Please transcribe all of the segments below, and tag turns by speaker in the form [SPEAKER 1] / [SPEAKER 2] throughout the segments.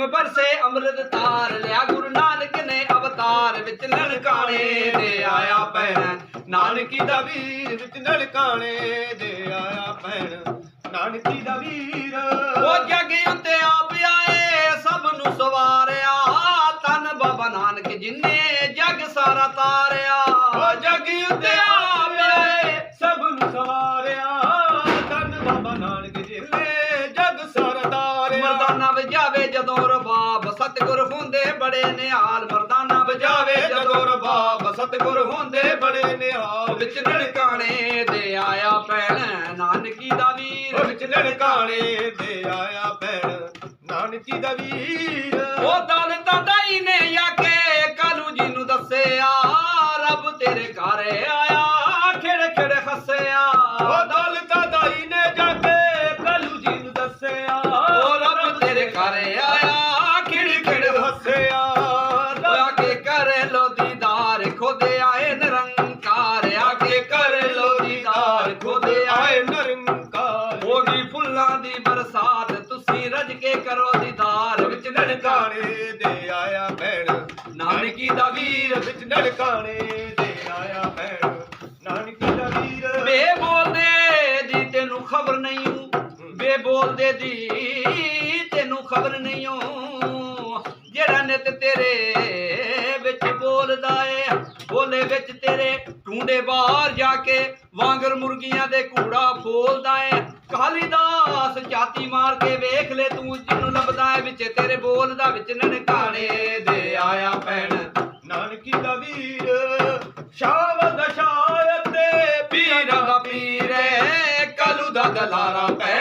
[SPEAKER 1] ਰੇਸ਼ਮ ਬਰਸੇ ਅੰਮ੍ਰਿਤ ਤਾਰ ਲਿਆ ਗੁਰੂ ਨਾਨਕ ਨੇ ਅਵਤਾਰ ਵਿੱਚ ਨਨਕਾਣੇ ਦੇ ਆਇਆ ਭੈਣ। ਨਾਨਕੀ ਦਾ ਵੀਰ
[SPEAKER 2] ਵਿੱਚ ਨਲਕਾਣੇ ਦੇ ਆਇਆ ਭੈਣ। ਨਾਨਕੀ ਦਾ ਵੀਰ
[SPEAKER 1] ਉਹ ਜੱਗ ਉੱਤੇ ਆਪ ਆਏ, ਸਭ ਨੂੰ ਸਵਾਰਿਆ। ਤਨ ਬਾਬਾ ਨਾਨਕ ਜਿਨੇ ਜਗ ਸਾਰਾ ਤਾਰ ਜਦੋਂ ਰਬਾਬ ਸਤਿਗੁਰ ਹੁੰਦੇ ਬੜੇ ਨਿਹਾਲ ਮਰਦਾਨਾ ਵਜਾਵੇ ਜਦੋਂ ਰਬਾਬ
[SPEAKER 2] ਸਤਿਗੁਰ ਹੁੰਦੇ ਬੜੇ ਨਿਹਾਲ।
[SPEAKER 1] ਵਿੱਚ ਨਨਕਾਣੇ ਦੇ ਆਇਆ ਭੈਣ ਨਾਨਕੀ ਦਾ ਵੀਰ।
[SPEAKER 2] ਵਿੱਚ ਨਨਕਾਣੇ ਦੇ ਆਇਆ ਭੈਣ ਨਾਨਕੀ ਦਾ ਵੀਰ।
[SPEAKER 1] ਉਹ ਦੌਲਤਾਂ ਦਾਈ ਨੇ ਆਕੇ ਕਾਲੂ ਜੀ ਨੂੰ ਦੱਸਿਆ ਰੱਬ ਤੇਰੇ ਘਰ ਖੋਦੇ ਆਏ ਨਿਰੰਕਾਰ ਆ ਕਰ ਲੋ ਦੀਦਾਰ ਖੋਦੇ ਆਏ
[SPEAKER 2] ਨਿਰੰਕਾਰ।
[SPEAKER 1] ਹੋ ਫੁੱਲਾਂ ਦੀ ਬਰਸਾਤ ਤੁਸੀਂ ਰਜ ਕੇ ਕਰੋ ਦੀਦਾਰ ਵਿੱਚ ਨਨਕਾਣੇ
[SPEAKER 2] ਦੇ ਆਇਆ ਭੈਣ।
[SPEAKER 1] ਨਾਨਕੀ ਦਾ ਵੀਰ
[SPEAKER 2] ਵਿੱਚ ਨਨਕਾਣੇ ਦੇ ਆਇਆ ਭੈਣ। ਨਾਨਕੀ ਦਾ ਵੀਰ।
[SPEAKER 1] ਬੇ ਬੋਲਦੇ ਜੀ, ਤੈਨੂੰ ਖਬਰ ਨਹੀਂ ਊ। ਬੇ ਬੋਲਦੇ ਜੀ, ਤੈਨੂੰ ਖਬਰ ਨਹੀਂ ਓ ਵਿੱਚ ਤੇਰੇ ਟੂੰਡੇ ਬਾਹਰ ਜਾ ਕੇ ਵਾਂਗਰ ਮੁਰਗੀਆਂ ਦੇ ਕੂੜਾ ਫੋਲਦਾ ਏ। ਕਾਲੀਦਾਸ ਜਾਤੀ ਮਾਰ ਕੇ ਵੇਖ ਲੈ ਤੂੰ ਜਿਹਨੂੰ ਲੱਭਦਾ ਏ ਵਿੱਚ। ਤੇਰੇ ਬੋਲਦਾ ਵਿੱਚ ਨਨਕਾਣੇ ਦੇ ਆਇਆ ਭੈਣ।
[SPEAKER 2] ਨਾਨਕੀ ਦਾ ਵੀਰ ਸ਼ਾਵਦ ਸ਼ਾਇਤੇ
[SPEAKER 1] ਪੀਰ ਦਾ ਪੀਰ ਏ, ਕਾਲੂ ਦਾ ਦਲਾਰਾ ਭੈਣ।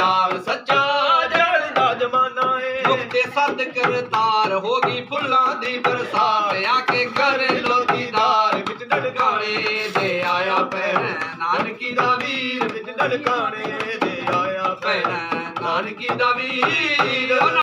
[SPEAKER 1] ਜਿਨ੍ਹਾਂ ਦਾ ਪਿਆਰ ਸੱਚਾ
[SPEAKER 2] ਜਲ ਦਾ ਜਮਾਨਾ ਏ।
[SPEAKER 1] ਮੁਕਤੇ ਸਦ ਕਰਤਾਰ ਹੋ ਗਈ ਫੁੱਲਾਂ ਦੀ ਬਰਸਾਤ। ਆ ਕੇ ਕਰ ਲੋ ਦੀਦਾਰ
[SPEAKER 2] ਵਿੱਚ
[SPEAKER 1] ਕਾਲੇ ਦੇ ਆਇਆ ਭੈਣ ਨਾਨਕੀ ਦਾ ਵੀਰ।
[SPEAKER 2] ਵਿੱਚ ਨਨਕਾਣੇ ਦੇ ਆਇਆ
[SPEAKER 1] ਭੈਣ ਨਾਨਕੀ ਦਾ ਵੀਰ।